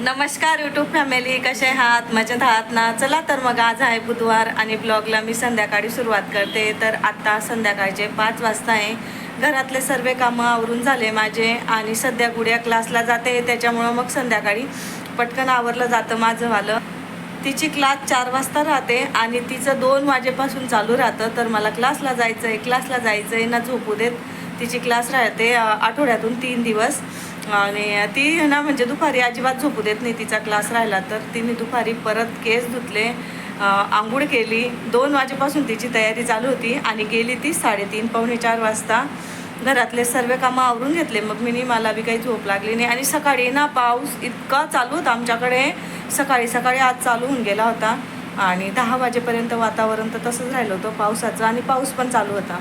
नमस्कार YouTube family कसे आहात? मजेत आहात ना? चला तर मग आज आहे बुधवार आणि ब्लॉगला मी संध्याकाळी सुरुवात करते. तर आत्ता संध्याकाळचे पाच वाजता आहे. घरातले सर्व कामं आवरून झाले माझे आणि सध्या गुड्या क्लासला जाते. त्याच्यामुळं मग संध्याकाळी पटकन आवरलं जातं माझं वालं. तिची क्लास चार वाजता राहते आणि तिचं दोन वाजेपासून चालू राहतं. तर मला क्लासला जायचं आहे क्लासला जायचं आहे ना झोपू देत तिची क्लास राहते आठवड्यातून तीन दिवस. आणि ती ना म्हणजे दुपारी अजिबात झोपू देत नाही. तिचा क्लास राहिला तर तिने दुपारी परत केस धुतले आंघोळ केली. दोन वाजेपासून तिची तयारी चालू होती आणि गेली ती साडेतीन पावणे चार वाजता. घरातले सर्व कामं आवरून घेतले. मग मी मला बी काही झोप लागली नाही. आणि सकाळी ना पाऊस इतका चालू होता आमच्याकडे. सकाळी सकाळी आज चालू होऊन गेला होता. आणि दहा वाजेपर्यंत वातावरण तर तसंच राहिलं होतं पावसाचं आणि पाऊस पण चालू होता.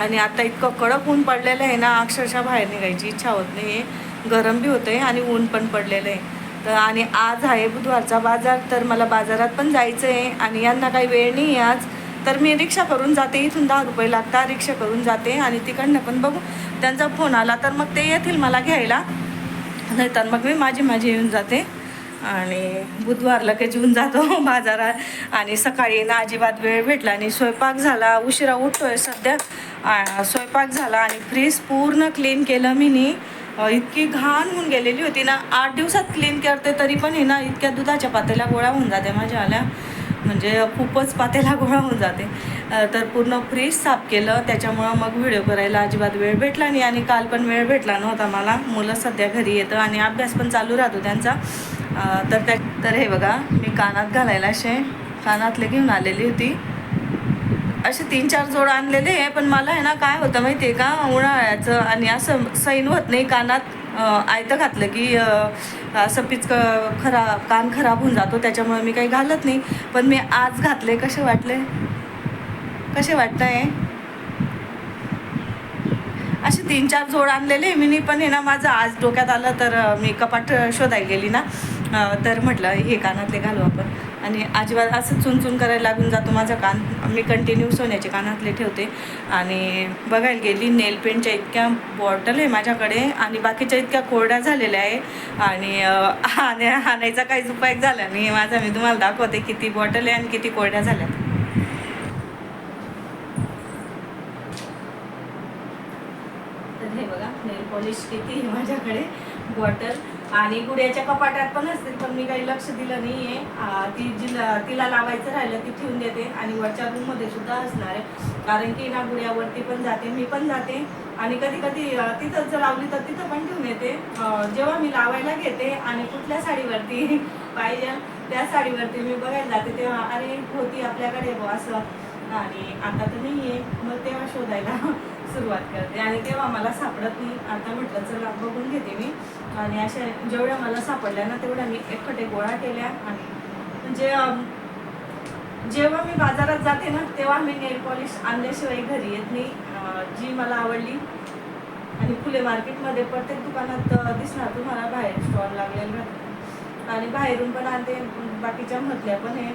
आणि आता इतकं कडक ऊन पडलेलं आहे ना अक्षरशः बाहेर निघायची इच्छा होत नाही गरम बी होतं आहे आणि ऊन पण पडलेलं आहे तर आणि आज आहे बुधवारचा बाजार तर मला बाजारात पण जायचं आहे आणि यांना काही वेळ नाही आहे आज. तर मी रिक्षा करून जाते इथून दहा रुपये लागतात रिक्षा करून जाते आणि तिकडनं पण बघू. त्यांचा फोन आला तर मग ते येतील मला घ्यायला. नाहीतर मग मी माझी माझी येऊन जाते. आणि बुधवार लगेच येऊन जातो बाजारात. आणि सकाळी ना अजिबात वेळ भेटला आणि स्वयंपाक झाला उशिरा उठतोय सध्या. स्वयंपाक झाला आणि फ्रीज पूर्ण क्लीन केलं मी नी इतकी घाण होऊन गेलेली होती ना आठ दिवसात क्लीन करते तरी पण हे ना इतक्या दुधाच्या पातेल्या गोळ्या होऊन जाते माझ्या आल्या. म्हणजे खूपच पातेला गोळा होऊन जाते. तर पूर्ण फ्रीज साफ केलं. त्याच्यामुळं मग व्हिडिओ करायला अजिबात वेळ भेटला नाही आणि काल पण वेळ भेटला नव्हता मला. मुलं सध्या घरी येतं आणि अभ्यास पण चालू राहतो त्यांचा. तर त्या तर हे बघा मी कानात घालायला असे कानातले घेऊन आलेली होती. असे तीन चार जोड आणलेले आहे पण मला आहे ना काय होतं माहिती आहे का? उन्हाळ्याचं आणि असं सैन होत नाही कानात आयतं घातलं की असं पिचक खरा कान खराब होऊन जातो त्याच्यामुळे मी काही घालत नाही. पण मी आज घातले कसे वाटले? कसे वाटत आहे असे तीन चार जोड आणलेले मी पण आहे ना माझं आज डोक्यात आलं तर मी कपाट शोधायला गेली ना. तर म्हटलं हे कानातले घालू आपण. आणि अजिबात असं चुनचुन करायला लागून जातो माझा कान. मी कंटिन्यू सोन्याचे कानातले ठेवते. आणि बघायला गेली नेल पेंटच्या इतक्या बॉटल आहे माझ्याकडे आणि बाकीच्या इतक्या कोरड्या झालेल्या आहे. आणि हाण्या आण्या आणायचा काहीच उपाय झाला नाही. माझा मी तुम्हाला दाखवते किती बॉटल आहे आणि किती कोरड्या झाल्या तर हे बघा नेल पॉलिश किती आहे माझ्याकडे. बॉटल आणि गुड्याच्या कपाटात पण असते पण मी काही लक्ष दिलं नाही आहे ती जिला तिला लावायचं राहिलं ती ठेवून देते. आणि वरच्या रूममध्ये सुद्धा असणार आहे. कारण की ना गुड्यावरती पण जाते मी पण जाते. आणि कधी कधी तिथंच जर लावली तर तिथं पण ठेवून येते. जेव्हा मी लावायला घेते आणि कुठल्या साडीवरती पाहिजे त्या साडीवरती मी बघायला जाते तेव्हा अरे होती आपल्याकडे असं. आणि आता तर नाही आहे मग तेव्हा शोधायला सुरुवात करते. आणि तेव्हा मला सापडत नाही. आता म्हटलं चला बघून घेते मी. आणि अशा जेवढ्या मला सापडल्या ना तेवढ्या मी एकखटे गोळा केल्या. आणि म्हणजे जेव्हा मी बाजारात जाते ना तेव्हा मी नेल पॉलिश आणल्याशिवाय घरी येत नाही. जी मला आवडली. आणि फुले मार्केटमध्ये प्रत्येक दुकानात दिसणार तुम्हाला बाहेर स्टॉल लागलेलं आणि बाहेरून पण आणते. बाकीच्या मधल्या पण आहे.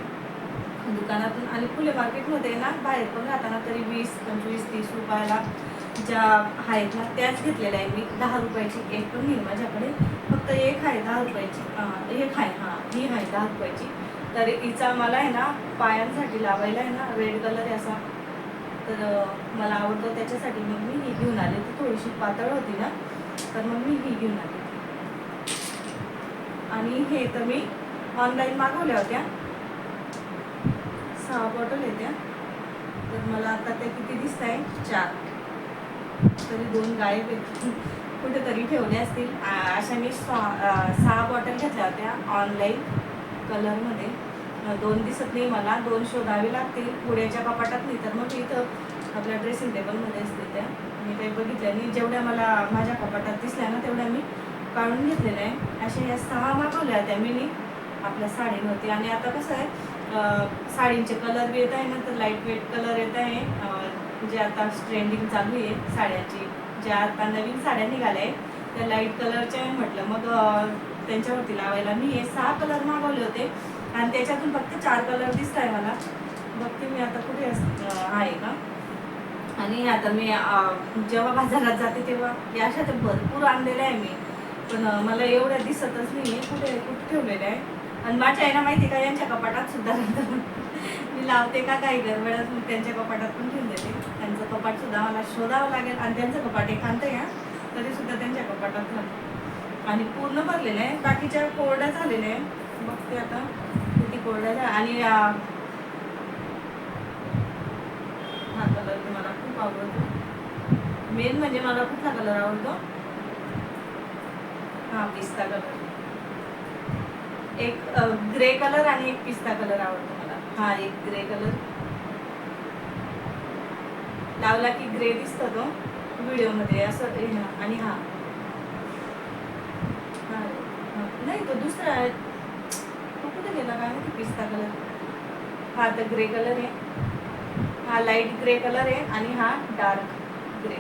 दुकानातून आणि फुले मार्केटमध्ये ना बाहेर पण राहताना तरी वीस पंचवीस तीस रुपयाला ज्या आहेत ना त्याच घेतलेल्या आहे मी. दहा रुपयाची एक पण नाही माझ्याकडे. फक्त एक आहे दहा रुपयाची. एक आहे हां ही आहे दहा रुपयाची. तर हिचा मला आहे ना पायांसाठी लावायला आहे ना रेड कलर आहे असा. तर मला आवडतो त्याच्यासाठी मग मी ही घेऊन आले. ती थोडीशी पातळ होती ना तर मग मी ही घेऊन आले. आणि हे तर मी ऑनलाईन मागवल्या होत्या. सहा बॉटल येत्या. तर मला आता ते किती दिसत आहे चार. तरी दोन गाय कुठेतरी ठेवले असतील. अशा मी सहा सहा बॉटल घेतल्या होत्या ऑनलाईन कलरमध्ये दोन दिसत नाही मला. दोन शोधावे लागतील. पुढ्याच्या कपाटात नाही तर मग इथं आपल्या ड्रेसिंग टेबलमध्ये असते त्या. मी काही बघितल्या नाही. जेवढ्या मला माझ्या कपाटात दिसल्या ना तेवढ्या मी काढून घेतलेल्या आहे. अशा या सहा मागवल्या होत्या मी. आपल्या साडीवरती. आणि आता कसं आहे साडींचे कलर बी येत आहे ना तर लाइट वेट कलर येत आहे. जे आता ट्रेंडिंग चालू आहे साड्यांची. ज्या आता नवीन साड्या निघाल्या आहेत त्या लाइट कलरच्या आहे म्हटलं. मग त्यांच्यावरती लावायला मी हे सहा कलर मागवले होते. आणि त्याच्यातून फक्त चार कलर दिसत आहे मला. बघते मी आता कुठे आहे का? आणि आता मी जेव्हा बाजारात जाते तेव्हा या अशा तर भरपूर आणलेल्या आहे मी. पण मला एवढ्या दिसतच नाही आहे कुठे कुठे ठेवलेल्या आहे? आणि माझ्या आईला माहिती का यांच्या कपाटात सुद्धा मी लावते का काही गडबडच मग त्यांच्या कपाटात पण ठेवून देते. त्यांचं कपाट सुद्धा मला शोधावं लागेल. आणि त्यांचं कपाट एखांत या तरी सुद्धा त्यांच्या कपाटात घालतो. आणि पूर्ण भरलेलं आहे. बाकीच्या कोरड्या झालेल्या आहे बघते आता किती कोरड्या झाल्या. आणि हा कलर मला खूप आवडतो. मेन म्हणजे मला कुठला कलर आवडतो? हा पिस्ता कलर एक ग्रे कलर आणि एक पिस्ता कलर आवडतो मला. हा एक ग्रे कलर. लावला की ग्रे दिसतो तो व्हिडिओमध्ये असं हे आणि हा. नाही तो दुसरा आहे. तो कुठे गेला? काय माहिती पिस्ता कलर. हा तर ग्रे कलर आहे. हा लाइट ग्रे कलर आहे आणि हा डार्क ग्रे.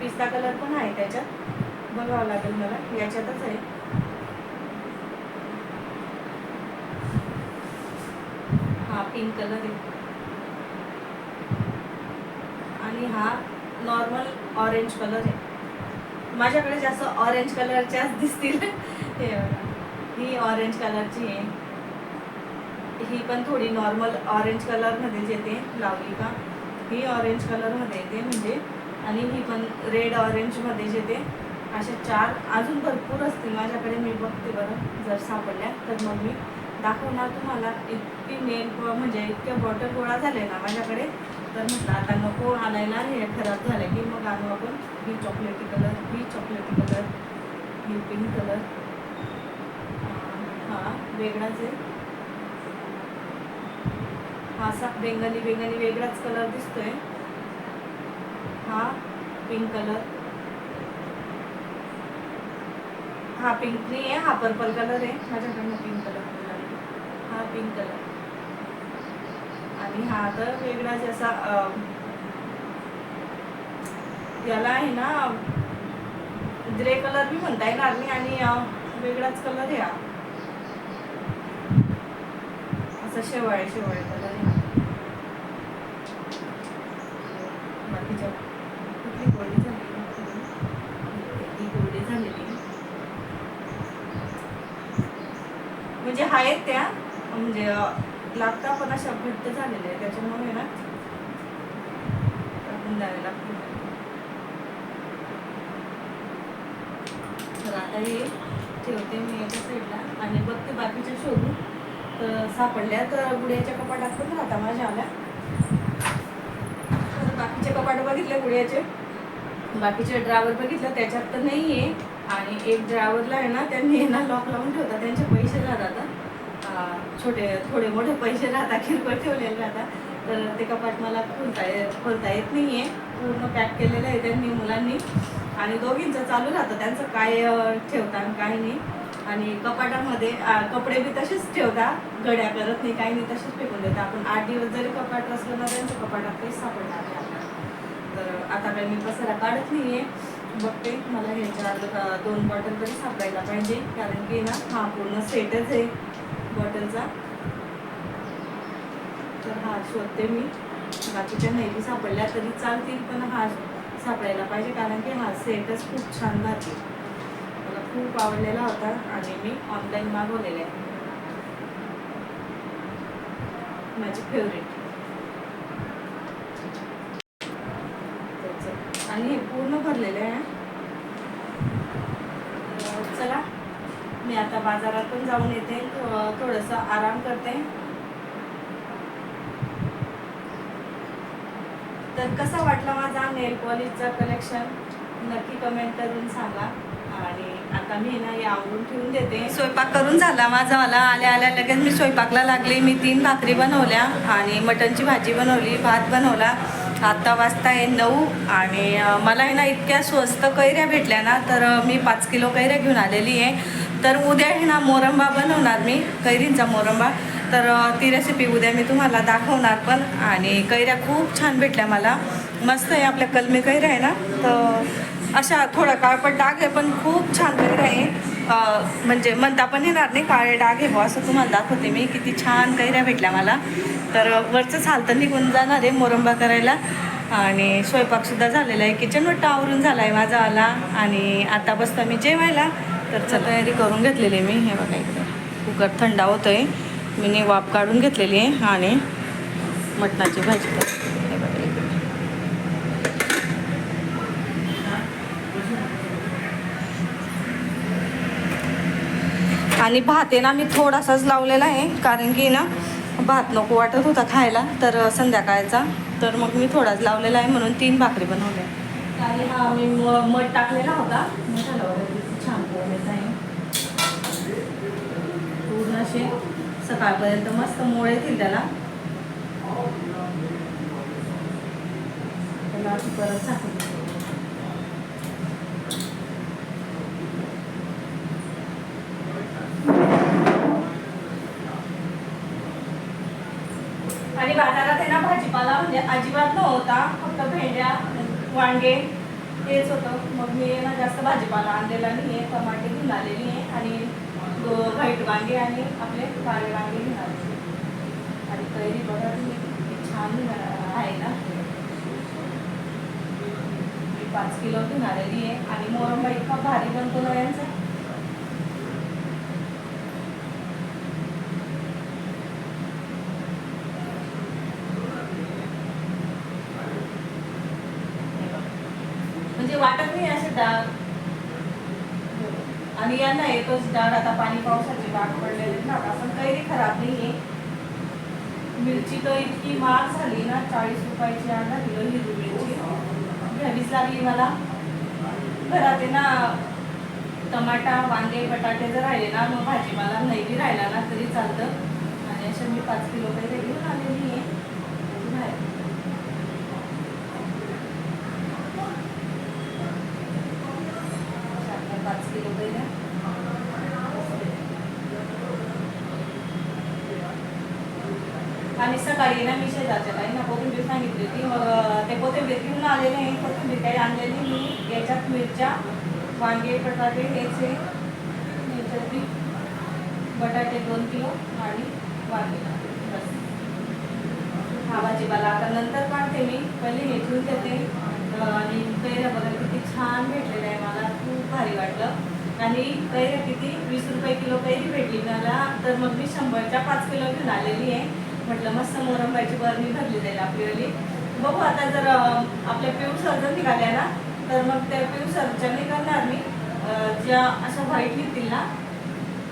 पिस्ता कलर पण आहे त्याच्यात. बघावं लागेल मला. याच्यातच आहे. हा पिंक कलर आहे. आणि हा नॉर्मल ऑरेंज कलर आहे. माझ्याकडे जास्त ऑरेंज कलरच्याच दिसतील. हे ही ऑरेंज कलरची आहे. ही पण थोडी नॉर्मल ऑरेंज कलरमध्येच येते लावली का? ही ऑरेंज कलरमध्ये येते म्हणजे. आणि ही पण रेड ऑरेंजमध्ये येते अशा चार अजून भरपूर असतील. माझ्याकडे मी बघते बरं. जर सापडल्या तर मग मी दाखवणार तुम्हाला इतकी नेल म्हणजे इतक्या बॉटल गोळा झाले ना माझ्याकडे. तर म्हटलं आता नको आणायला हे खराब झालं की मग आणू आपण. ही चॉकलेटी कलर ही चॉकलेटी कलर ही पिंक कलर हा वेगळाच आहे. हा असा बेंगणी बेंगली वेगळाच कलर दिसतोय. हा पिंक कलर हा पिंक नाही आहे हा पर्पल कलर आहे. माझ्याकडनं पिंक कलर हा पिंक कलर आणि हा तर वेगळा जसा याला आहे ना ग्रे कलर बी म्हणता येणार नाही आणि वेगळाच कलर आहे हा. असा शेवाळे शेवाळे कलर आहे हा. बाकीच्या कुठली गोळी झाली? गोळी झालेली. म्हणजे आहेत त्या. म्हणजे लागता पण अशा घट्ट झालेल्या आहे त्याच्यामुळे ना टाकून द्यावे लागतील. तर आता हे ठेवते मी एका साईडला आणि बघते बाकीच्या शोधून. तर सापडल्या तर गुड्याच्या कपाटात पण राहता माझ्या आल्या. तर बाकीचे कपाट बघितले गुड्याचे बाकीचे ड्रायव्हर बघितलं त्याच्यात तर नाही आहे आणि एक ड्रायव्हरला आहे ना त्यांनी ना लॉक लावून ठेवतात. त्यांच्या छोटे थोडे मोठे पैसे राहतात किरकोळ ठेवलेले राहतात. तर ते कपाट मला खोलता येत खोलता येत नाही आहे पूर्ण पॅक केलेलं आहे त्यांनी मुलांनी. आणि दोघींचं चालू राहतं. त्यांचं काय ठेवता आणि काय नाही. आणि कपाटामध्ये कपडे बी तसेच ठेवता. गड्या करत नाही काही नाही तसेच फेकून देतात आपण आठ दिवस जरी कपाट असलं ना त्यांचं कपाटात काही सापडणार नाही तर आता काही मी पसारा काढत नाही आहे बघते मला ह्याच्या दोन बॉटल तरी सापडायला पाहिजे. कारण की ना हा पूर्ण सेटच आहे. बॉटलचा तर हा शोधते मी. बाकीच्या नैली सापडल्या तरी चालतील पण हा सापडायला पाहिजे कारण की हा सेटच खूप छान राहते. मला खूप आवडलेला होता आणि मी ऑनलाईन मागवलेला आहे. माझी फेवरेट आणि हे पूर्ण भरलेलं आहे. चला. मी आता बाजारात पण जाऊन येते. थो- थोडंसं आराम करते. तर कसा वाटला माझा नेल पॉलिशचा कलेक्शन? नक्की कमेंट करून सांगा. आणि आता मी ना हे आवरून ठेवून देते. स्वयंपाक करून झाला माझा मला. आल्या आल्या लगेच मी स्वयंपाकला लागली. मी तीन भाकरी बनवल्या आणि मटणची भाजी बनवली भात बनवला. आत्ता वाजता आहे नऊ आणि मला आहे ना इतक्या स्वस्त कैऱ्या भेटल्या ना तर मी पाच किलो कैऱ्या घेऊन आलेली आहे. तर उद्या आहे ना मोरंबा बनवणार मी कैरींचा मोरंबा. तर ती रेसिपी उद्या मी तुम्हाला दाखवणार पण. आणि कैऱ्या खूप छान भेटल्या मला. मस्त आहे आपल्या कलमी कैऱ्या आहे ना. तर अशा थोडा काळपट डाग आहे पण खूप छान कैऱ्या आहे. म्हणजे म्हणता पण येणार नाही काळे डाग आहे बो असं तुम्हाला दाखवते मी. किती छान कैऱ्या भेटल्या मला. तर वरचं चालतं निघून जाणार आहे मोरंबा करायला. आणि स्वयंपाकसुद्धा झालेला आहे. किचन आवरून झाला आहे माझा आला. आणि आता बसता मी जेवायला. तर तयारी करून घेतलेली आहे मी. हे बघा इकडे. कुकर थंडा होतो आहे मी नी वाफ काढून घेतलेली आहे आणि मटणाची भाजी हे बघा इकडे. आणि भात आहे ना मी थोडासाच लावलेला आहे. कारण की ना भात नको वाटत होता खायला. तर संध्याकाळचा. तर मग मी थोडाच लावलेला आहे म्हणून तीन भाकरी बनवल्या. आणि हा मी मध टाकलेला होता. मसाला आहे. पूर्ण असे सकाळपर्यंत मस्त मोळ येतील त्याला. त्याला परत झाकून आणि बाजारात आहे ना भाजीपाला म्हणजे अजिबात नव्हता फक्त भेंड्या वांगे तेच होतं. मग मी ना जास्त भाजीपाला आणलेला नाही. टमाटे घेऊन आलेली आहे आणि व्हाईट वांगे आणि आपले काळे वांगे घेऊन आलेले आणि कैरी बघा तुम्ही छान आहे ना? पाच किलो घेऊन आलेली आहे. आणि मोरंबा इतका भारी बनतो ना यांचा म्हणजे वाटत नाही असे डाग आणि येतोच डाळ आता पाणी पावसाचे डाग पडलेले ना आपण कैरी खराब नाहीये. मिरची तर इतकी महाग झाली ना चाळीस रुपयाची आणला किलो हिरवी मिरची. घ्यावीच लागली मला. घरात आहे ना टमाटा वांगे बटाटे जर राहिले ना मग भाजीपाला नाही राहिला ना तरी चालतं. आणि अशा मी पाच किलो काही घेऊन आलेली आहे बाहेर. साखर पाच किलो पहिल्या आणि सकाळी ना मी शेजारच्या काही ना कोथिंबीर सांगितली होती. मग ते कोथिंबीर घेऊन आलेले आहे. कोथिंबीर काही आणलेली मी याच्यात मिरच्या वांगे बटाटे याचे याच्यात बी बटाटे दोन किलो आणि वांगे. बस. हा भाजीपाला. आता नंतर काढते मी. पहिले हे ठेवून देते आणि कैऱ्या बघा किती छान भेटलेलं आहे. मला खूप भारी वाटलं. आणि कैऱ्या किती? वीस रुपये किलो कैरी भेटली. मला तर मग मी शंभरच्या पाच किलो घेऊन आलेली आहे. म्हटलं मस्त मोरंबाची बरणी भरली जाईल आपल्याली बघू आता जर आपल्या पिऊ सर्जन निघाल्या ना तर मग त्या पिऊ सर्जन करणार मी. ज्या अशा व्हाईट निघतील ना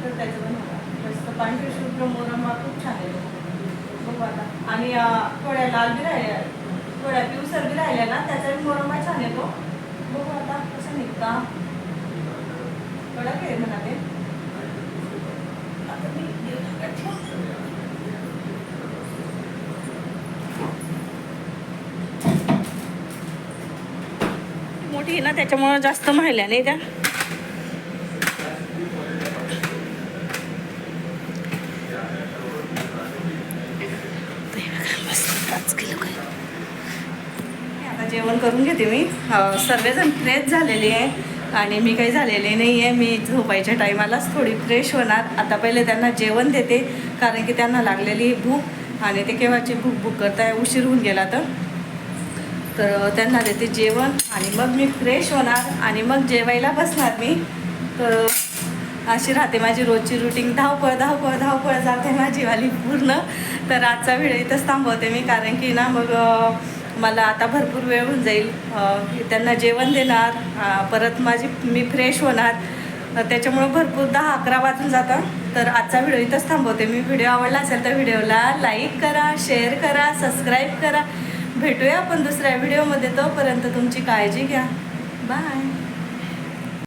तर त्याचं पण मस्त पांढरी शुभ्र मोरंबा खूप छान आहे बघू आता. आणि थोड्या लाल बी राहिल्या थोड्या पिऊ सर्दी राहिल्या ना त्याचा मोरंबा छान येतो. बघू आता कसं निघता. कडक आहे म्हणा ते. आता मी मोठी आहे ना त्याच्यामुळं जास्त माहिल्या नाही त्या आता जेवण करून घेते मी. सर्वजण फ्रेश झालेली आहे आणि मी काही झालेले नाही आहे मी झोपायच्या टायमालाच थोडी फ्रेश होणार. आता पहिले त्यांना जेवण देते कारण की त्यांना लागलेली आहे भूक आणि ते केव्हाची भूक भूक करताय उशीर होऊन गेला तर. तर त्यांना देते जेवण आणि मग मी फ्रेश होणार आणि मग जेवायला बसणार मी. तर अशी राहते माझी रोजची रुटीन धावपळ धावपळ धावपळ जाते माझीवाली पूर्ण. तर आजचा वेळ इथंच थांबवते मी कारण की ना मग मला आता भरपूर वेळ होऊन जाईल. त्यांना जेवण देणार परत माझी मी फ्रेश होणार. त्याच्यामुळं भरपूर दहा अकरा वाजून जातं तर आजचा व्हिडिओ इथंच थांबवते मी. व्हिडिओ आवडला असेल तर व्हिडिओला लाईक करा शेअर करा सबस्क्राईब करा. भेटूया आपण दुसऱ्या व्हिडिओमध्ये तोपर्यंत तुमची काळजी घ्या. बाय